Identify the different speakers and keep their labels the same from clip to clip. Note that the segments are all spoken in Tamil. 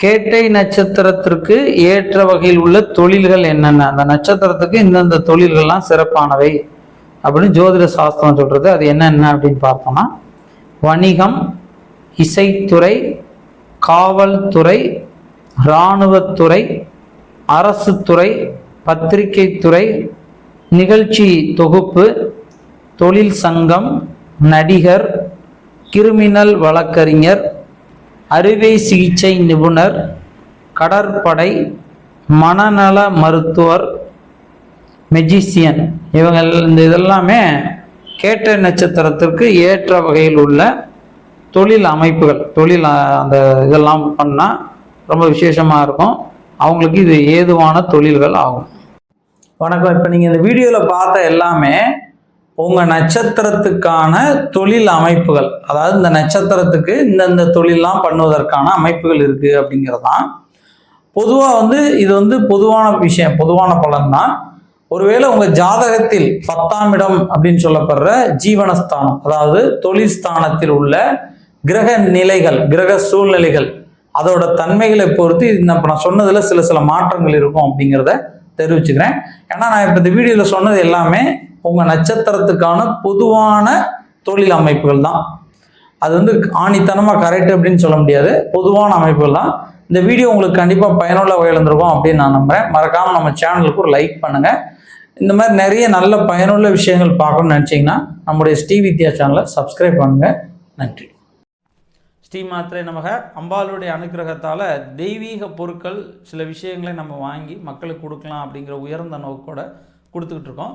Speaker 1: கேட்டை நட்சத்திரத்திற்கு ஏற்ற வகையில் உள்ள தொழில்கள் என்னென்ன? அந்த நட்சத்திரத்துக்கு இந்தந்த தொழில்கள்லாம் சிறப்பானவை. அப்படின்னு ஜோதிட சாஸ்திரம் சொல்கிறது அது என்னென்ன அப்படின்னு பார்த்தோம்னா வணிகம் இசைத்துறை காவல்துறை இராணுவத்துறை அரசு துறை நிகழ்ச்சி தொகுப்பு தொழில் சங்கம் நடிகர் கிரிமினல் வழக்கறிஞர் அறுவை சிகிச்சை நிபுணர் கடற்படை மனநல மருத்துவர் மெஜிசியன் இவங்க இந்த இதெல்லாமே கேட்ட நட்சத்திரத்திற்கு ஏற்ற வகையில் உள்ள தொழில் அமைப்புகள். தொழில் அந்த இதெல்லாம் பண்ணால் ரொம்ப விசேஷமாக இருக்கும். அவங்களுக்கு இது ஏதுவான தொழில்கள் ஆகும். வணக்கம். இப்போ நீங்கள் இந்த வீடியோவில் பார்த்த எல்லாமே உங்கள் நட்சத்திரத்துக்கான தொழில் அமைப்புகள் அதாவது இந்த நட்சத்திரத்துக்கு இந்தந்த தொழிலெலாம் பண்ணுவதற்கான அமைப்புகள் இருக்குது அப்படிங்கிறது தான் பொதுவாக வந்து இது வந்து பொதுவான விஷயம் பொதுவான பலன் தான் ஒருவேளை உங்கள் ஜாதகத்தில் பத்தாம் இடம் அப்படின்னு சொல்லப்படுற ஜீவனஸ்தானம் அதாவது தொழில் ஸ்தானத்தில் உள்ள கிரக நிலைகள் கிரக சூழ்நிலைகள் அதோட தன்மைகளை பொறுத்து இது நான் நான் சொன்னதில் சில சில மாற்றங்கள் இருக்கும் அப்படிங்கிறத தெரிவிச்சுக்கிறேன். ஏன்னா நான் இப்போ இந்த வீடியோவில் சொன்னது எல்லாமே உங்கள் நட்சத்திரத்துக்கான பொதுவான தொழில் அமைப்புகள் தான். அது வந்து ஆணித்தனமாக கரெக்ட் அப்படின்னு சொல்ல முடியாது. பொதுவான அமைப்புகள் தான். இந்த வீடியோ உங்களுக்கு கண்டிப்பாக பயனுள்ள வகையில் இருந்திருக்கும் அப்படின்னு நான் நம்புறேன். மறக்காமல் நம்ம சேனலுக்கு ஒரு லைக் பண்ணுங்கள் இந்த மாதிரி நிறைய நல்ல பயனுள்ள விஷயங்கள் பார்க்கணும்னு நினச்சிங்கன்னா நம்முடைய ஸ்ரீ வித்யா சேனலை சப்ஸ்கிரைப் பண்ணுங்கள் நன்றி. ஸ்ரீ மாத்திரை நமக. அம்பாளுடைய அனுக்கிரகத்தால் தெய்வீக பொருட்கள் சில விஷயங்களை நம்ம வாங்கி மக்களுக்கு கொடுக்கலாம் அப்படிங்கிற உயர்ந்த நோக்கோட கொடுத்துக்கிட்டு இருக்கோம்.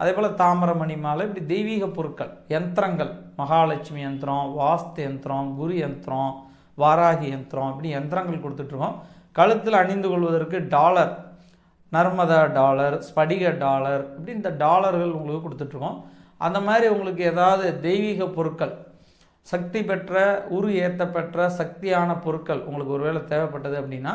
Speaker 1: அதே போல் தாமிரமணி மாலை இப்படி தெய்வீக பொருட்கள் யந்திரங்கள் மகாலட்சுமி யந்திரம் வாஸ்து யந்திரம் குரு யந்திரம் வாராகி யந்திரம் இப்படி யந்திரங்கள் கொடுத்துட்ருக்கோம். கழுத்தில் அணிந்து கொள்வதற்கு டாலர் நர்மதா டாலர் ஸ்படிக டாலர் இப்படி இந்த டாலர்கள் உங்களுக்கு கொடுத்துட்ருக்கோம். அந்த மாதிரி உங்களுக்கு ஏதாவது தெய்வீக பொருட்கள் சக்தி பெற்ற உரு ஏற்ற பெற்ற சக்தியான பொருட்கள் உங்களுக்கு ஒருவேளை தேவைப்பட்டது அப்படின்னா